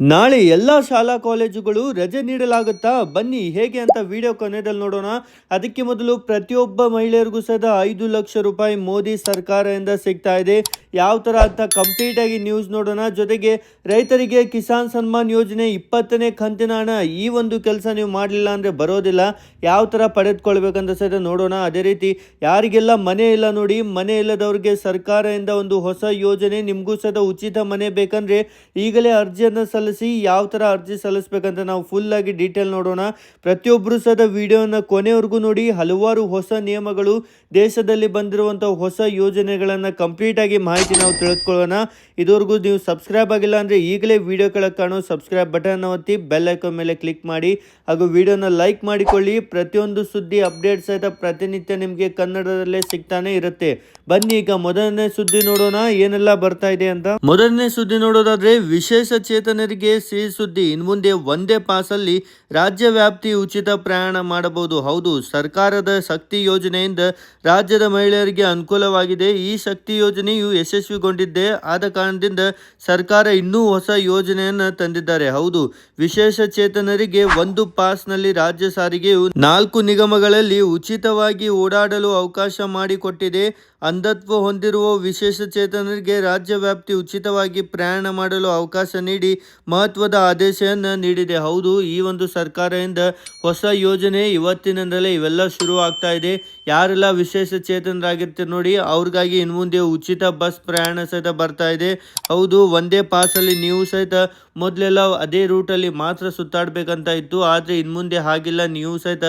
ನಾಳೆ ಎಲ್ಲ ಶಾಲಾ ಕಾಲೇಜುಗಳು ರಜೆ ನೀಡಲಾಗುತ್ತಾ? ಬನ್ನಿ, ಹೇಗೆ ಅಂತ ವಿಡಿಯೋ ಕೊನೆಯಲ್ಲಿ ನೋಡೋಣ. ಅದಕ್ಕೆ ಮೊದಲು ಪ್ರತಿಯೊಬ್ಬ ಮಹಿಳೆಯರಿಗೂ ಸಹ ಐದು ಲಕ್ಷ ರೂಪಾಯಿ ಮೋದಿ ಸರ್ಕಾರದಿಂದ ಸಿಗ್ತಾ ಇದೆ. ಯಾವ ಥರ ಅಂತ ಕಂಪ್ಲೀಟ್ ಆಗಿ ನ್ಯೂಸ್ ನೋಡೋಣ. ಜೊತೆಗೆ ರೈತರಿಗೆ ಕಿಸಾನ್ ಸನ್ಮಾನ್ ಯೋಜನೆ ಇಪ್ಪತ್ತನೇ ಕಂತಿನ ಹಣ. ಈ ಒಂದು ಕೆಲಸ ನೀವು ಮಾಡಲಿಲ್ಲ ಅಂದರೆ ಬರೋದಿಲ್ಲ. ಯಾವ ಥರ ಪಡೆದುಕೊಳ್ಬೇಕಂತ ಸಹಿತ ನೋಡೋಣ. ಅದೇ ರೀತಿ ಯಾರಿಗೆಲ್ಲ ಮನೆ ಇಲ್ಲ ನೋಡಿ, ಮನೆ ಇಲ್ಲದವ್ರಿಗೆ ಸರ್ಕಾರದಿಂದ ಒಂದು ಹೊಸ ಯೋಜನೆ, ನಿಮಗೂ ಸಹ ಉಚಿತ ಮನೆ ಬೇಕಂದ್ರೆ ಈಗಲೇ ಅರ್ಜಿಯನ್ನು ಸಲ್ಲಿಸಿ, ಯಾವ ಥರ ಅರ್ಜಿ ಸಲ್ಲಿಸ್ಬೇಕಂತ ನಾವು ಫುಲ್ ಆಗಿ ಡೀಟೇಲ್ ನೋಡೋಣ. ಪ್ರತಿಯೊಬ್ಬರು ಸಹ ವಿಡಿಯೋನ ಕೊನೆವರೆಗೂ ನೋಡಿ. ಹಲವಾರು ಹೊಸ ನಿಯಮಗಳು ದೇಶದಲ್ಲಿ ಬಂದಿರುವಂಥ ಹೊಸ ಯೋಜನೆಗಳನ್ನು ಕಂಪ್ಲೀಟ್ ಆಗಿ ಮಾಹಿತಿ ನಾವು ತಿಳಿದುಕೊಳ್ಳೋಣ ಇದುವರೆಗೂ ನೀವು ಸಬ್ಸ್ಕ್ರೈಬ್ ಆಗಿಲ್ಲ ಅಂದರೆ ಈಗಲೇ ವಿಡಿಯೋ ಕೆಳಗೆ ಕಾಣೋ ಸಬ್ಸ್ಕ್ರೈಬ್ ಬಟನ್ ಒತ್ತಿ ಬೆಲ್ ಐಕಾನ್ ಮೇಲೆ ಕ್ಲಿಕ್ ಮಾಡಿ. ಹಾಗೂ ವಿಡಿಯೋನ ಲೈಕ್ ಮಾಡಿಕೊಳ್ಳಿ. ಪ್ರತಿಯೊಂದು ಸುದ್ದಿ ಅಪ್ಡೇಟ್ ಸಹಿತ ಪ್ರತಿನಿತ್ಯ ನಿಮಗೆ ಕನ್ನಡದಲ್ಲೇ ಸಿಗ್ತಾನೆ ಇರುತ್ತೆ. ಬನ್ನಿ, ಈಗ ಮೊದಲನೇ ಸುದ್ದಿ ನೋಡೋಣ. ಏನೆಲ್ಲ ಬರ್ತಾ ಇದೆ ಅಂತ. ಮೊದಲನೇ ಸುದ್ದಿ ನೋಡೋದಾದ್ರೆ, ವಿಶೇಷ ಚೇತನರಿಗೆ ಸಿಹಿ ಸುದ್ದಿ ಇನ್ಮುಂದೆ ಒಂದೇ ಪಾಸಲ್ಲಿ ರಾಜ್ಯ ವ್ಯಾಪ್ತಿ ಉಚಿತ ಪ್ರಯಾಣ ಮಾಡಬಹುದು. ಹೌದು, ಸರ್ಕಾರದ ಶಕ್ತಿ ಯೋಜನೆಯಿಂದ ರಾಜ್ಯದ ಮಹಿಳೆಯರಿಗೆ ಅನುಕೂಲವಾಗಿದೆ. ಈ ಶಕ್ತಿ ಯೋಜನೆಯು ಯಶಸ್ವಿಗೊಂಡಿದ್ದೆ ಆದ ಕಾರಣದಿಂದ ಸರ್ಕಾರ ಇನ್ನೂ ಹೊಸ ಯೋಜನೆಯನ್ನು ತಂದಿದ್ದಾರೆ. ಹೌದು, ವಿಶೇಷ ಚೇತನರಿಗೆ ಒಂದು ಪಾಸ್ನಲ್ಲಿ ರಾಜ್ಯ ಸಾರಿಗೆಯು ನಾಲ್ಕು ನಿಗಮಗಳಲ್ಲಿ ಉಚಿತವಾಗಿ ಓಡಾಡಲು ಅವಕಾಶ ಮಾಡಿಕೊಟ್ಟಿದೆ. ಅಂಧತ್ವ ಹೊಂದಿರುವ ವಿಶೇಷ ಚೇತನರಿಗೆ ರಾಜ್ಯ ವ್ಯಾಪ್ತಿ ಉಚಿತವಾಗಿ ಪ್ರಯಾಣ ಮಾಡಲು ಅವಕಾಶ ನೀಡಿ ಮಹತ್ವದ ಆದೇಶವನ್ನು ನೀಡಿದೆ. ಹೌದು, ಈ ಒಂದು ಸರ್ಕಾರದಿಂದ ಹೊಸ ಯೋಜನೆ ಇವತ್ತಿನಿಂದಲೇ ಇವೆಲ್ಲ ಶುರು ಆಗ್ತಾ ಇದೆ. ಯಾರೆಲ್ಲ ವಿಶೇಷ ಚೇತನರಾಗಿರ್ತೀರಿ ನೋಡಿ, ಅವ್ರಿಗಾಗಿ ಇನ್ನು ಮುಂದೆ ಉಚಿತ ಬಸ್ ಪ್ರಯಾಣ ಸಹಿತ ಬರ್ತಾ ಇದೆ. ಹೌದು, ಒಂದೇ ಪಾಸಲ್ಲಿ ನೀವು ಸಹಿತ ಮೊದಲೆಲ್ಲ ಅದೇ ರೂಟಲ್ಲಿ ಮಾತ್ರ ಸುತ್ತಾಡಬೇಕಂತ ಇತ್ತು, ಆದರೆ ಇನ್ಮುಂದೆ ಹಾಗಿಲ್ಲ. ನೀವು ಸಹಿತ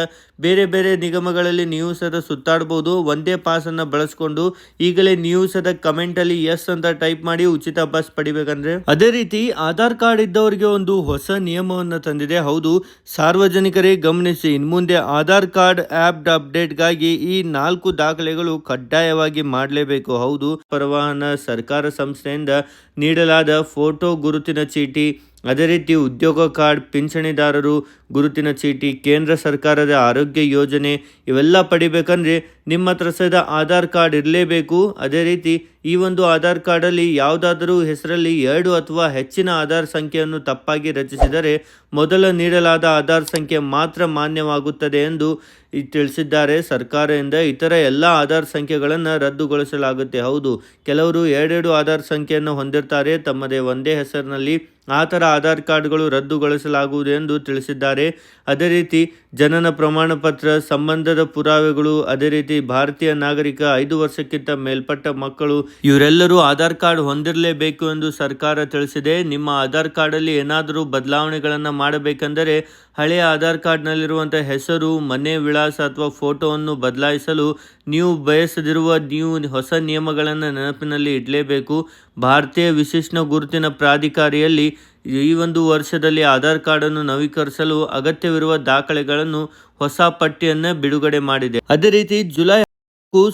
ಬೇರೆ ಬೇರೆ ನಿಗಮಗಳಲ್ಲಿ ನೀವು ಸಹಿತ ಸುತ್ತಾಡ್ಬೋದು. ಒಂದೇ ಪಾಸನ್ನು ಬಳಸ್ಕೊಂಡು ಈಗಲೇ ನೀವು ಸಹಿತ ಕಮೆಂಟಲ್ಲಿ ಎಸ್ ಅಂತ ಟೈಪ್ ಮಾಡಿ ಉಚಿತ ಬಸ್ ಪಡಿಬೇಕಂದ್ರೆ. ಅದೇ ರೀತಿ ಆಧಾರ್ ಕಾರ್ಡ್ ಇದ್ದವರಿಗೆ ಒಂದು ಹೊಸ ನಿಯಮವನ್ನು ತಂದಿದೆ. ಹೌದು, ಸಾರ್ವಜನಿಕರೇ ಗಮನಿಸಿ, ಇನ್ಮುಂದೆ ಆಧಾರ್ ಕಾರ್ಡ್ ಆ್ಯಪ್ ಅಪ್ಡೇಟ್ಗಾಗಿ ಈ ನಾಲ್ಕು ದಾಖಲೆಗಳು ಕಡ್ಡಾಯವಾಗಿ ಮಾಡಲೇಬೇಕು. ಹೌದು, ಪರವಾಹನ ಸರ್ಕಾರ ಸಂಸ್ಥೆಯಿಂದ ನೀಡಲಾದ ಫೋಟೋ ಗುರುತಿನ ಚೀಟಿ be ಅದೇ ರೀತಿ ಉದ್ಯೋಗ ಕಾರ್ಡ್, ಪಿಂಚಣಿದಾರರು, ಗುರುತಿನ ಚೀಟಿ, ಕೇಂದ್ರ ಸರ್ಕಾರದ ಆರೋಗ್ಯ ಯೋಜನೆ ಇವೆಲ್ಲ ಪಡಿಬೇಕಂದ್ರೆ ನಿಮ್ಮ ಹತ್ರ ಸದ ಆಧಾರ್ ಕಾರ್ಡ್ ಇರಲೇಬೇಕು. ಅದೇ ರೀತಿ ಈ ಒಂದು ಆಧಾರ್ ಕಾರ್ಡಲ್ಲಿ ಯಾವುದಾದರೂ ಹೆಸರಲ್ಲಿ ಎರಡು ಅಥವಾ ಹೆಚ್ಚಿನ ಆಧಾರ್ ಸಂಖ್ಯೆಯನ್ನು ತಪ್ಪಾಗಿ ರಚಿಸಿದರೆ ಮೊದಲ ನೀಡಲಾದ ಆಧಾರ್ ಸಂಖ್ಯೆ ಮಾತ್ರ ಮಾನ್ಯವಾಗುತ್ತದೆ ಎಂದು ತಿಳಿಸಿದ್ದಾರೆ ಸರ್ಕಾರದಿಂದ. ಇತರ ಎಲ್ಲ ಆಧಾರ್ ಸಂಖ್ಯೆಗಳನ್ನು ರದ್ದುಗೊಳಿಸಲಾಗುತ್ತೆ. ಹೌದು, ಕೆಲವರು ಎರಡೆರಡು ಆಧಾರ್ ಸಂಖ್ಯೆಯನ್ನು ಹೊಂದಿರ್ತಾರೆ. ತಮ್ಮದೇ ಒಂದೇ ಹೆಸರಿನಲ್ಲಿ ಆ ಥರ ಆಧಾರ್ ಕಾರ್ಡ್ಗಳು ರದ್ದುಗೊಳಿಸಲಾಗುವುದು ಎಂದು ತಿಳಿಸಿದ್ದಾರೆ. ಅದೇ ರೀತಿ ಜನನ ಪ್ರಮಾಣ ಪತ್ರ ಸಂಬಂಧದ ಪುರಾವೆಗಳು, ಅದೇ ರೀತಿ ಭಾರತೀಯ ನಾಗರಿಕ ಐದು ವರ್ಷಕ್ಕಿಂತ ಮೇಲ್ಪಟ್ಟ ಮಕ್ಕಳು, ಇವರೆಲ್ಲರೂ ಆಧಾರ್ ಕಾರ್ಡ್ ಹೊಂದಿರಲೇಬೇಕು ಎಂದು ಸರ್ಕಾರ ತಿಳಿಸಿದೆ. ನಿಮ್ಮ ಆಧಾರ್ ಕಾರ್ಡಲ್ಲಿ ಏನಾದರೂ ಬದಲಾವಣೆಗಳನ್ನು ಮಾಡಬೇಕೆಂದರೆ ಹಳೆಯ ಆಧಾರ್ ಕಾರ್ಡ್ನಲ್ಲಿರುವಂಥ ಹೆಸರು, ಮನೆ ವಿಳಾಸ ಅಥವಾ ಫೋಟೋವನ್ನು ಬದಲಾಯಿಸಲು ನೀವು ಬಯಸದಿರುವ ನೀವು ಹೊಸ ನಿಯಮಗಳನ್ನು ನೆನಪಿನಲ್ಲಿ ಇಡಲೇಬೇಕು. ಭಾರತೀಯ ವಿಶಿಷ್ಟ ಗುರುತಿನ ಪ್ರಾಧಿಕಾರಿಯಲ್ಲಿ ಈ ಒಂದು ವರ್ಷದಲ್ಲಿ ಆಧಾರ್ ಕಾರ್ಡನ್ನು ನವೀಕರಿಸಲು ಅಗತ್ಯವಿರುವ ದಾಖಲೆಗಳನ್ನು ಹೊಸ ಪಟ್ಟಿಯನ್ನು ಬಿಡುಗಡೆ ಮಾಡಿದೆ. ಅದೇ ರೀತಿ ಜುಲೈ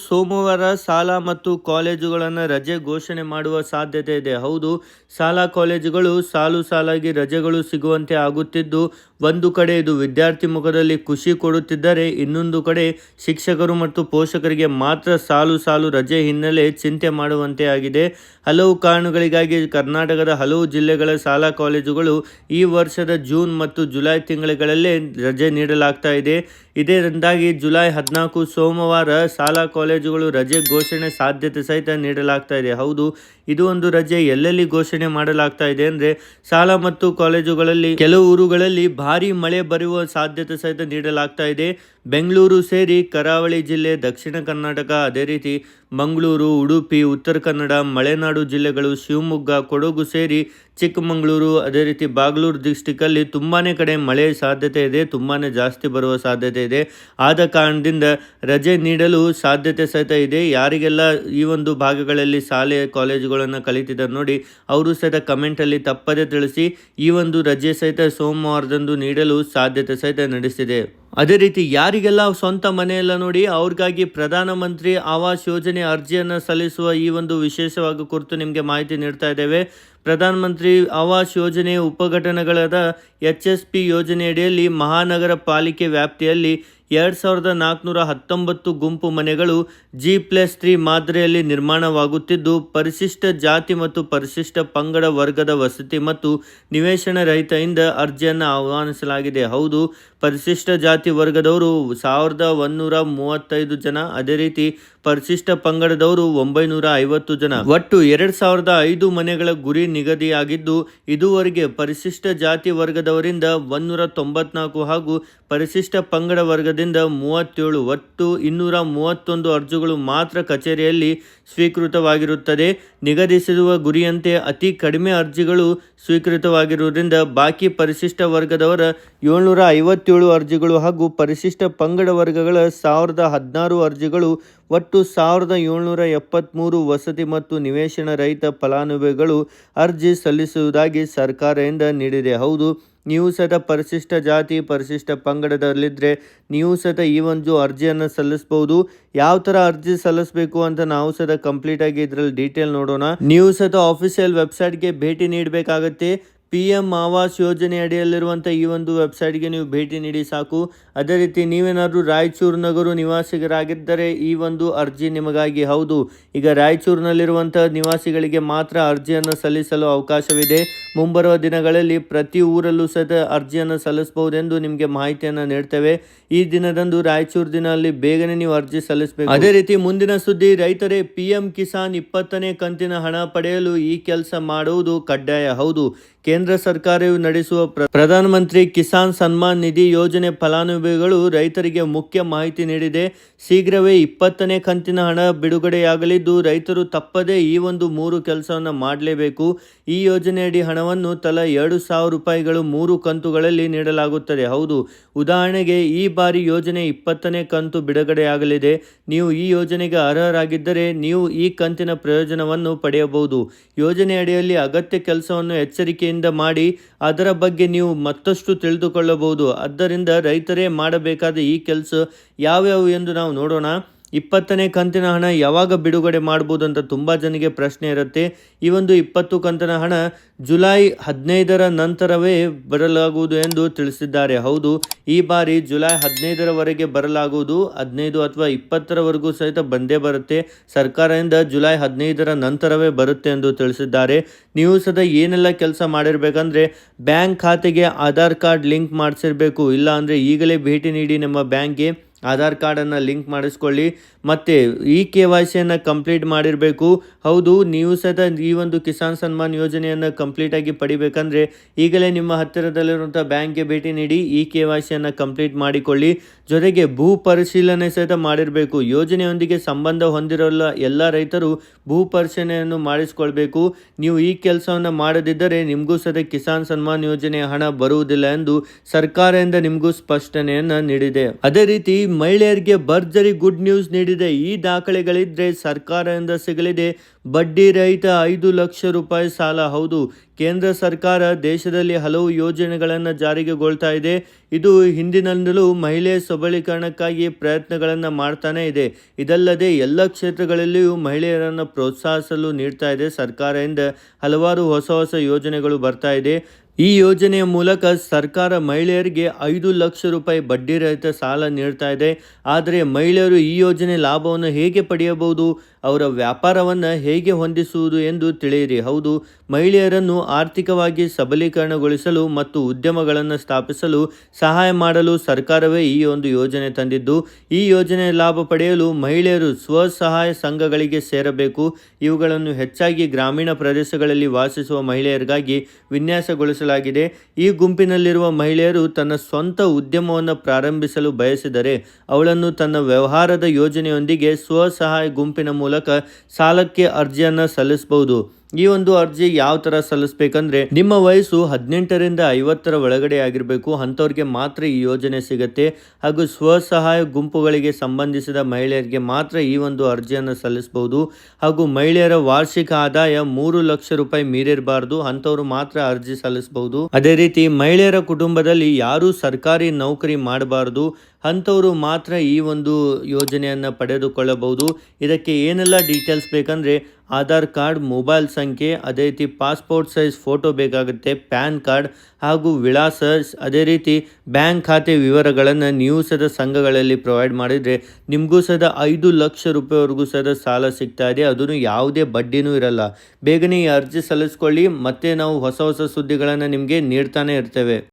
ಸೋಮವಾರ ಶಾಲಾ ಮತ್ತು ಕಾಲೇಜುಗಳನ್ನು ರಜೆ ಘೋಷಣೆ ಮಾಡುವ ಸಾಧ್ಯತೆ ಇದೆ. ಹೌದು, ಶಾಲಾ ಕಾಲೇಜುಗಳು ಸಾಲು ಸಾಲಾಗಿ ರಜೆಗಳು ಸಿಗುವಂತೆ ಆಗುತ್ತಿದ್ದು, ಒಂದು ಕಡೆ ಇದು ವಿದ್ಯಾರ್ಥಿ ಮುಖದಲ್ಲಿ ಖುಷಿ ಕೊಡುತ್ತಿದ್ದರೆ, ಇನ್ನೊಂದು ಕಡೆ ಶಿಕ್ಷಕರು ಮತ್ತು ಪೋಷಕರಿಗೆ ಮಾತ್ರ ಸಾಲು ಸಾಲು ರಜೆ ಹಿನ್ನೆಲೆ ಚಿಂತೆ ಮಾಡುವಂತೆ ಆಗಿದೆ. ಹಲವು ಕಾರಣಗಳಿಗಾಗಿ ಕರ್ನಾಟಕದ ಹಲವು ಜಿಲ್ಲೆಗಳ ಶಾಲಾ ಕಾಲೇಜುಗಳು ಈ ವರ್ಷದ ಜೂನ್ ಮತ್ತು ಜುಲೈ ತಿಂಗಳುಗಳಲ್ಲೇ ರಜೆ ನೀಡಲಾಗ್ತಾ ಇದೆ. ಇದರಿಂದಾಗಿ ಜುಲೈ ಹದಿನಾಲ್ಕು ಸೋಮವಾರ ಶಾಲಾ ಕಾಲೇಜುಗಳು ರಜೆ ಘೋಷಣೆ ಸಾಧ್ಯತೆ ಸಹಿತ ನೀಡಲಾಗ್ತಾ ಇದೆ. ಹೌದು, ಇದು ಒಂದು ರಜೆ ಎಲ್ಲೆಲ್ಲಿ ಘೋಷಣೆ ಮಾಡಲಾಗ್ತಾ ಇದೆ ಅಂದರೆ ಶಾಲಾ ಮತ್ತು ಕಾಲೇಜುಗಳಲ್ಲಿ ಕೆಲವು ಊರುಗಳಲ್ಲಿ ಭಾರಿ ಮಳೆ ಬರುವ ಸಾಧ್ಯತೆ ಸಹಿತ ನೀಡಲಾಗ್ತಾ ಇದೆ. ಬೆಂಗಳೂರು ಸೇರಿ ಕರಾವಳಿ ಜಿಲ್ಲೆ, ದಕ್ಷಿಣ ಕರ್ನಾಟಕ ಅದೇ ರೀತಿ ಮಂಗಳೂರು, ಉಡುಪಿ, ಉತ್ತರ ಕನ್ನಡ, ಮಲೆನಾಡು ಜಿಲ್ಲೆಗಳು ಶಿವಮೊಗ್ಗ, ಕೊಡಗು ಸೇರಿ ಚಿಕ್ಕಮಗಳೂರು, ಅದೇ ರೀತಿ ಬಾಗಲೂರು ಡಿಸ್ಟಿಕಲ್ಲಿ ತುಂಬಾ ಕಡೆ ಮಳೆ ಸಾಧ್ಯತೆ ಇದೆ ತುಂಬಾ ಜಾಸ್ತಿ ಬರುವ ಸಾಧ್ಯತೆ ಇದೆ ಆದ ಕಾರಣದಿಂದ ರಜೆ ನೀಡಲು ಸಾಧ್ಯತೆ ಸಹಿತ ಇದೆ. ಯಾರಿಗೆಲ್ಲ ಈ ಒಂದು ಭಾಗಗಳಲ್ಲಿ ಶಾಲೆ, ಕಾಲೇಜುಗಳನ್ನು ಕಲಿತಿದ್ದಾರೆ ನೋಡಿ, ಅವರು ಸಹಿತ ಕಮೆಂಟಲ್ಲಿ ತಪ್ಪದೇ ತಿಳಿಸಿ ಈ ಒಂದು ರಜೆ ಸಹಿತ ಸೋಮವಾರದಂದು ನೀಡಲು ಸಾಧ್ಯತೆ ಸಹಿತ ನಡೆಸಿದೆ. ಅದೇ ರೀತಿ ಯಾರಿಗೆಲ್ಲ ಸ್ವಂತ ಮನೆಯೆಲ್ಲ ನೋಡಿ ಅವ್ರಿಗಾಗಿ ಪ್ರಧಾನಮಂತ್ರಿ ಆವಾಸ್ ಯೋಜನೆ ಅರ್ಜಿಯನ್ನು ಸಲ್ಲಿಸುವ ಈ ಒಂದು ವಿಶೇಷವಾಗಿ ಕುರಿತು ನಿಮಗೆ ಮಾಹಿತಿ ನೀಡ್ತಾ ಇದ್ದೇವೆ. ಪ್ರಧಾನಮಂತ್ರಿ ಆವಾಸ್ ಯೋಜನೆ ಉಪಘಟನೆಗಳಾದ ಎಚ್ ಎಸ್ ಪಿ ಯೋಜನೆಯಡಿಯಲ್ಲಿ ಮಹಾನಗರ ಪಾಲಿಕೆ ವ್ಯಾಪ್ತಿಯಲ್ಲಿ ಎರಡು ಸಾವಿರದ ನಾಲ್ಕುನೂರ ಹತ್ತೊಂಬತ್ತು ಗುಂಪು ಮನೆಗಳು ಜಿ ಪ್ಲಸ್ ತ್ರೀ ಮಾದರಿಯಲ್ಲಿ ನಿರ್ಮಾಣವಾಗುತ್ತಿದ್ದು, ಪರಿಶಿಷ್ಟ ಜಾತಿ ಮತ್ತು ಪರಿಶಿಷ್ಟ ಪಂಗಡ ವರ್ಗದ ವಸತಿ ಮತ್ತು ನಿವೇಶನ ರಹಿತಯಿಂದ ಅರ್ಜಿಯನ್ನು ಆಹ್ವಾನಿಸಲಾಗಿದೆ. ಹೌದು, ಪರಿಶಿಷ್ಟ ಜಾತಿ ವರ್ಗದವರು ಸಾವಿರದ ಒಂದೂರ ಮೂವತ್ತೈದು ಜನ, ಅದೇ ರೀತಿ ಪರಿಶಿಷ್ಟ ಪಂಗಡದವರು ಒಂಬೈನೂರ ಐವತ್ತು ಜನ. ಒಟ್ಟು ಎರಡು ಸಾವಿರದ ಐದು ಮನೆಗಳ ಗುರಿ ನಿಗದಿಯಾಗಿದ್ದು, ಇದುವರೆಗೆ ಪರಿಶಿಷ್ಟ ಜಾತಿ ವರ್ಗದವರಿಂದ ಒಂದೂರ ತೊಂಬತ್ನಾಲ್ಕು ಹಾಗೂ ಪರಿಶಿಷ್ಟ ಪಂಗಡ ವರ್ಗದಿಂದ ಮೂವತ್ತೇಳು ಒಟ್ಟು ಇನ್ನೂರ ಮೂವತ್ತೊಂದು ಅರ್ಜಿಗಳು ಮಾತ್ರ ಕಚೇರಿಯಲ್ಲಿ ಸ್ವೀಕೃತವಾಗಿರುತ್ತದೆ. ನಿಗದಿಸಿರುವ ಗುರಿಯಂತೆ ಅತಿ ಕಡಿಮೆ ಅರ್ಜಿಗಳು ಸ್ವೀಕೃತವಾಗಿರುವುದರಿಂದ ಬಾಕಿ ಪರಿಶಿಷ್ಟ ವರ್ಗದವರ ಏಳ್ನೂರ ಐವತ್ತೇಳು ಅರ್ಜಿಗಳು ಹಾಗೂ ಪರಿಶಿಷ್ಟ ಪಂಗಡ ವರ್ಗಗಳ ಸಾವಿರದ ಹದಿನಾರು ಅರ್ಜಿಗಳು ಒಟ್ಟು ಸಾವಿರದ ಏಳ್ನೂರ ಎಪ್ಪತ್ತ್ಮೂರು ವಸತಿ ಮತ್ತು ನಿವೇಶನ ರಹಿತ ಫಲಾನುಭವಿಗಳು ಅರ್ಜಿ ಸಲ್ಲಿಸುವುದಾಗಿ ಸರ್ಕಾರದಿಂದ ನೀಡಿದೆ. ಹೌದು ನೀವು ಸದ ಪರಿಶಿಷ್ಟ ಜಾತಿ, ಪರಿಶಿಷ್ಟ ಪಂಗಡದಲ್ಲಿದ್ದರೆ ನೀವು ಸದ ಈ ಒಂದು ಅರ್ಜಿಯನ್ನು ಸಲ್ಲಿಸ್ಬೋದು. ಯಾವ ಥರ ಅರ್ಜಿ ಸಲ್ಲಿಸಬೇಕು ಅಂತ ನಾವು ಸದ ಕಂಪ್ಲೀಟಾಗಿ ಇದರಲ್ಲಿ ಡೀಟೇಲ್ ನೋಡೋಣ. ನೀವು ಸದ ಆಫಿಷಿಯಲ್ ವೆಬ್ಸೈಟ್ಗೆ ಭೇಟಿ ನೀಡಬೇಕಾಗತ್ತೆ. ಪಿ ಎಂ ಆವಾಸ್ ಯೋಜನೆ ಅಡಿಯಲ್ಲಿರುವಂಥ ಈ ಒಂದು ವೆಬ್ಸೈಟ್ಗೆ ನೀವು ಭೇಟಿ ನೀಡಿ ಸಾಕು. ಅದೇ ರೀತಿ ನೀವೇನಾದರೂ ರಾಯಚೂರು ನಗರ ನಿವಾಸಿಗರಾಗಿದ್ದರೆ ಈ ಒಂದು ಅರ್ಜಿ ನಿಮಗಾಗಿ ಹೌದು. ಈಗ ರಾಯಚೂರಿನಲ್ಲಿರುವಂಥ ನಿವಾಸಿಗಳಿಗೆ ಮಾತ್ರ ಅರ್ಜಿಯನ್ನು ಸಲ್ಲಿಸಲು ಅವಕಾಶವಿದೆ. ಮುಂಬರುವ ದಿನಗಳಲ್ಲಿ ಪ್ರತಿ ಊರಲ್ಲೂ ಸಹ ಅರ್ಜಿಯನ್ನು ಸಲ್ಲಿಸಬಹುದೆಂದು ನಿಮಗೆ ಮಾಹಿತಿಯನ್ನು ನೀಡ್ತೇವೆ. ಈ ದಿನದಂದು ರಾಯಚೂರು ದಿನಲ್ಲಿ ಬೇಗನೆ ನೀವು ಅರ್ಜಿ ಸಲ್ಲಿಸಬೇಕು. ಅದೇ ರೀತಿ ಮುಂದಿನ ಸುದ್ದಿ, ರೈತರೇ ಪಿ ಎಂ ಕಿಸಾನ್ ಇಪ್ಪತ್ತನೇ ಕಂತಿನ ಹಣ ಪಡೆಯಲು ಈ ಕೆಲಸ ಮಾಡುವುದು ಕಡ್ಡಾಯ. ಹೌದು. ಕೇಂದ್ರ ಸರ್ಕಾರವು ನಡೆಸುವ ಪ್ರ- ಪ್ರಧಾನಮಂತ್ರಿ ಕಿಸಾನ್ ಸನ್ಮಾನ್ ನಿಧಿ ಯೋಜನೆ ಫಲಾನುಭವಿಗಳು ರೈತರಿಗೆ ಮುಖ್ಯ ಮಾಹಿತಿ ನೀಡಿದೆ. ಶೀಘ್ರವೇ ಇಪ್ಪತ್ತನೇ ಕಂತಿನ ಹಣ ಬಿಡುಗಡೆಯಾಗಲಿದ್ದು, ರೈತರು ತಪ್ಪದೇ ಈ ಒಂದು ಮೂರು ಕೆಲಸವನ್ನು ಮಾಡಲೇಬೇಕು. ಈ ಯೋಜನೆಯಡಿ ಹಣವನ್ನು ತಲಾ ಎರಡು ಸಾವಿರ ರೂಪಾಯಿಗಳು ಮೂರು ಕಂತುಗಳಲ್ಲಿ ನೀಡಲಾಗುತ್ತದೆ. ಹೌದು, ಉದಾಹರಣೆಗೆ ಈ ಬಾರಿ ಯೋಜನೆ ಇಪ್ಪತ್ತನೇ ಕಂತು ಬಿಡುಗಡೆಯಾಗಲಿದೆ. ನೀವು ಈ ಯೋಜನೆಗೆ ಅರ್ಹರಾಗಿದ್ದರೆ ನೀವು ಈ ಕಂತಿನ ಪ್ರಯೋಜನವನ್ನು ಪಡೆಯಬಹುದು. ಯೋಜನೆ ಅಡಿಯಲ್ಲಿ ಅಗತ್ಯ ಕೆಲಸವನ್ನು ಎಚ್ಚರಿಕೆಯಿಂದ ಮಾಡಿ ಅದರ ಬಗ್ಗೆ ನೀವು ಮತ್ತಷ್ಟು ತಿಳಿದುಕೊಳ್ಳಬಹುದು. ಆದ್ದರಿಂದ ರೈತರೇ ಮಾಡಬೇಕಾದ ಈ ಕೆಲಸ ಯಾವ್ಯಾವು ಎಂದು ನಾವು ನೋಡೋಣ. ಇಪ್ಪತ್ತನೇ ಕಂತಿನ ಹಣ ಯಾವಾಗ ಬಿಡುಗಡೆ ಮಾಡ್ಬೋದು ಅಂತ ತುಂಬ ಜನಿಗೆ ಪ್ರಶ್ನೆ ಇರುತ್ತೆ. ಈ ಒಂದು ಇಪ್ಪತ್ತು ಕಂತಿನ ಹಣ ಜುಲೈ ಹದಿನೈದರ ನಂತರವೇ ಬರಲಾಗುವುದು ಎಂದು ತಿಳಿಸಿದ್ದಾರೆ. ಹೌದು, ಈ ಬಾರಿ ಜುಲೈ ಹದಿನೈದರವರೆಗೆ ಬರಲಾಗುವುದು. ಹದಿನೈದು ಅಥವಾ ಇಪ್ಪತ್ತರವರೆಗೂ ಸಹಿತ ಬಂದೇ ಬರುತ್ತೆ. ಸರ್ಕಾರದಿಂದ ಜುಲೈ ಹದಿನೈದರ ನಂತರವೇ ಬರುತ್ತೆ ಎಂದು ತಿಳಿಸಿದ್ದಾರೆ. ನೀವು ಸದಾ ಏನೆಲ್ಲ ಕೆಲಸ ಮಾಡಿರಬೇಕಂದ್ರೆ ಬ್ಯಾಂಕ್ ಖಾತೆಗೆ ಆಧಾರ್ ಕಾರ್ಡ್ ಲಿಂಕ್ ಮಾಡಿಸಿರಬೇಕು. ಇಲ್ಲ ಅಂದರೆ ಈಗಲೇ ಭೇಟಿ ನೀಡಿ ನಮ್ಮ ಬ್ಯಾಂಕ್ಗೆ ಆಧಾರ್ ಕಾರ್ಡನ್ನು ಲಿಂಕ್ ಮಾಡಿಸ್ಕೊಳ್ಳಿ. ಮತ್ತು ಈ ಕೆ ವೈ ಸಿಯನ್ನು ಕಂಪ್ಲೀಟ್ ಮಾಡಿರಬೇಕು. ಹೌದು, ನೀವು ಸಹ ಈ ಒಂದು ಕಿಸಾನ್ ಸನ್ಮಾನ್ ಯೋಜನೆಯನ್ನು ಕಂಪ್ಲೀಟಾಗಿ ಪಡಿಬೇಕಂದ್ರೆ ಈಗಲೇ ನಿಮ್ಮ ಹತ್ತಿರದಲ್ಲಿರುವಂಥ ಬ್ಯಾಂಕ್ಗೆ ಭೇಟಿ ನೀಡಿ ಈ ಕೆ ವೈ ಸಿಯನ್ನು ಕಂಪ್ಲೀಟ್ ಮಾಡಿಕೊಳ್ಳಿ. ಜೊತೆಗೆ ಭೂ ಪರಿಶೀಲನೆ ಸಹಿತ ಮಾಡಿರಬೇಕು. ಯೋಜನೆಯೊಂದಿಗೆ ಸಂಬಂಧ ಹೊಂದಿರೋಲ್ಲ ಎಲ್ಲ ರೈತರು ಭೂ ಪರಿಶೀಲನೆಯನ್ನು ಮಾಡಿಸಿಕೊಳ್ಬೇಕು. ನೀವು ಈ ಕೆಲಸವನ್ನು ಮಾಡದಿದ್ದರೆ ನಿಮಗೂ ಸಹ ಕಿಸಾನ್ ಸನ್ಮಾನ್ ಯೋಜನೆಯ ಹಣ ಬರುವುದಿಲ್ಲ ಎಂದು ಸರ್ಕಾರದಿಂದ ನಿಮಗೂ ಸ್ಪಷ್ಟನೆಯನ್ನು ನೀಡಿದೆ. ಅದೇ ರೀತಿ ಮಹಿಳೆಯರಿಗೆ ಭರ್ಜರಿ ಗುಡ್ ನ್ಯೂಸ್ ನೀಡಿದೆ ಈ ದಾಖಲೆಗಳಿದ್ರೆ ಸರ್ಕಾರದಿಂದ ಸಿಗಲಿದೆ. ಬಡ್ಡಿ ರಹಿತ ಐದು ಲಕ್ಷ ರೂಪಾಯಿ ಸಾಲ. ಹೌದು, ಕೇಂದ್ರ ಸರ್ಕಾರ ದೇಶದಲ್ಲಿ ಹಲವು ಯೋಜನೆಗಳನ್ನು ಜಾರಿಗೆಗೊಳ್ತಾ ಇದೆ. ಇದು ಹಿಂದಿನಿಂದಲೂ ಮಹಿಳೆ ಸಬಲೀಕರಣಕ್ಕಾಗಿ ಪ್ರಯತ್ನಗಳನ್ನು ಮಾಡ್ತಾನೇ ಇದೆ. ಇದಲ್ಲದೆ ಎಲ್ಲ ಕ್ಷೇತ್ರಗಳಲ್ಲಿಯೂ ಮಹಿಳೆಯರನ್ನು ಪ್ರೋತ್ಸಾಹಿಸಲು ನೀಡ್ತಾ ಇದೆ ಸರ್ಕಾರದಿಂದ ಹಲವಾರು ಹೊಸ ಹೊಸ ಯೋಜನೆಗಳು ಬರ್ತಾ ಇದೆ. ಈ ಯೋಜನೆಯ ಮೂಲಕ ಸರ್ಕಾರ ಮಹಿಳೆಯರಿಗೆ ಐದು ಲಕ್ಷ ರೂಪಾಯಿ ಬಡ್ಡಿ ರಹಿತ ಸಾಲ ನೀಡ್ತಾ ಇದೆ. ಆದರೆ ಮಹಿಳೆಯರು ಈ ಯೋಜನೆ ಲಾಭವನ್ನು ಹೇಗೆ ಪಡೆಯಬಹುದು? ಅವರ ವ್ಯಾಪಾರವನ್ನು ಹೇಗೆ ಹೊಂದಿಸುವುದು ಎಂದು ತಿಳಿಯಿರಿ. ಹೌದು ಮಹಿಳೆಯರನ್ನು ಆರ್ಥಿಕವಾಗಿ ಸಬಲೀಕರಣಗೊಳಿಸಲು ಮತ್ತು ಉದ್ಯಮಗಳನ್ನು ಸ್ಥಾಪಿಸಲು ಸಹಾಯ ಮಾಡಲು ಸರ್ಕಾರವೇ ಈ ಒಂದು ಯೋಜನೆ ತಂದಿದ್ದು, ಈ ಯೋಜನೆಯ ಲಾಭ ಪಡೆಯಲು ಮಹಿಳೆಯರು ಸ್ವಸಹಾಯ ಸಂಘಗಳಿಗೆ ಸೇರಬೇಕು. ಇವುಗಳನ್ನು ಹೆಚ್ಚಾಗಿ ಗ್ರಾಮೀಣ ಪ್ರದೇಶಗಳಲ್ಲಿ ವಾಸಿಸುವ ಮಹಿಳೆಯರಿಗಾಗಿ ವಿನ್ಯಾಸಗೊಳಿಸಲಾಗಿದೆ. ಈ ಗುಂಪಿನಲ್ಲಿರುವ ಮಹಿಳೆಯರು ತನ್ನ ಸ್ವಂತ ಉದ್ಯಮವನ್ನು ಪ್ರಾರಂಭಿಸಲು ಬಯಸಿದರೆ ಅವಳನ್ನು ತನ್ನ ವ್ಯವಹಾರದ ಯೋಜನೆಯೊಂದಿಗೆ ಸ್ವಸಹಾಯ ಗುಂಪಿನ ಮೂಲಕ ಸಾಲಕ್ಕೆ ಅರ್ಜಿಯನ್ನು ಸಲ್ಲಿಸಬಹುದು. ಈ ಒಂದು ಅರ್ಜಿ ಯಾವ ತರ ಸಲ್ಲಿಸಬೇಕಂದ್ರೆ ನಿಮ್ಮ ವಯಸ್ಸು ಹದಿನೆಂಟರಿಂದ ಐವತ್ತರ ಒಳಗಡೆ ಆಗಿರಬೇಕು. ಅಂಥವ್ರಿಗೆ ಮಾತ್ರ ಈ ಯೋಜನೆ ಸಿಗುತ್ತೆ. ಹಾಗೂ ಸ್ವಸಹಾಯ ಗುಂಪುಗಳಿಗೆ ಸಂಬಂಧಿಸಿದ ಮಹಿಳೆಯರಿಗೆ ಮಾತ್ರ ಈ ಒಂದು ಅರ್ಜಿಯನ್ನು ಸಲ್ಲಿಸಬಹುದು. ಹಾಗೂ ಮಹಿಳೆಯರ ವಾರ್ಷಿಕ ಆದಾಯ ಮೂರು ಲಕ್ಷ ರೂಪಾಯಿ ಮೀರಿರಬಾರ್ದು. ಅಂಥವ್ರು ಮಾತ್ರ ಅರ್ಜಿ ಸಲ್ಲಿಸಬಹುದು. ಅದೇ ರೀತಿ ಮಹಿಳೆಯರ ಕುಟುಂಬದಲ್ಲಿ ಯಾರೂ ಸರ್ಕಾರಿ ನೌಕರಿ ಮಾಡಬಾರದು. ಅಂಥವರು ಮಾತ್ರ ಈ ಒಂದು ಯೋಜನೆಯನ್ನು ಪಡೆದುಕೊಳ್ಳಬಹುದು. ಇದಕ್ಕೆ ಏನೆಲ್ಲ ಡೀಟೇಲ್ಸ್ ಬೇಕಂದರೆ ಆಧಾರ್ ಕಾರ್ಡ್, ಮೊಬೈಲ್ ಸಂಖ್ಯೆ, ಅದೇ ರೀತಿ ಪಾಸ್ಪೋರ್ಟ್ ಸೈಜ್ ಫೋಟೋ ಬೇಕಾಗುತ್ತೆ, ಪ್ಯಾನ್ ಕಾರ್ಡ್ ಹಾಗೂ ವಿಳಾಸ. ಅದೇ ರೀತಿ ಬ್ಯಾಂಕ್ ಖಾತೆ ವಿವರಗಳನ್ನು ನೀವು ಸದ ಸಂಘಗಳಲ್ಲಿ ಪ್ರೊವೈಡ್ ಮಾಡಿದರೆ ನಿಮಗೂ ಸದ ಐದು ಲಕ್ಷ ರೂಪಾಯಿವರೆಗೂ ಸದ ಸಾಲ ಸಿಗ್ತಾ ಇದೆ. ಅದನ್ನು ಯಾವುದೇ ಬಡ್ಡಿನೂ ಇರಲ್ಲ. ಬೇಗನೆ ಈ ಅರ್ಜಿ ಸಲ್ಲಿಸ್ಕೊಳ್ಳಿ. ಮತ್ತೆ ನಾವು ಹೊಸ ಹೊಸ ಸುದ್ದಿಗಳನ್ನು ನಿಮಗೆ ನೀಡ್ತಾನೆ ಇರ್ತೇವೆ.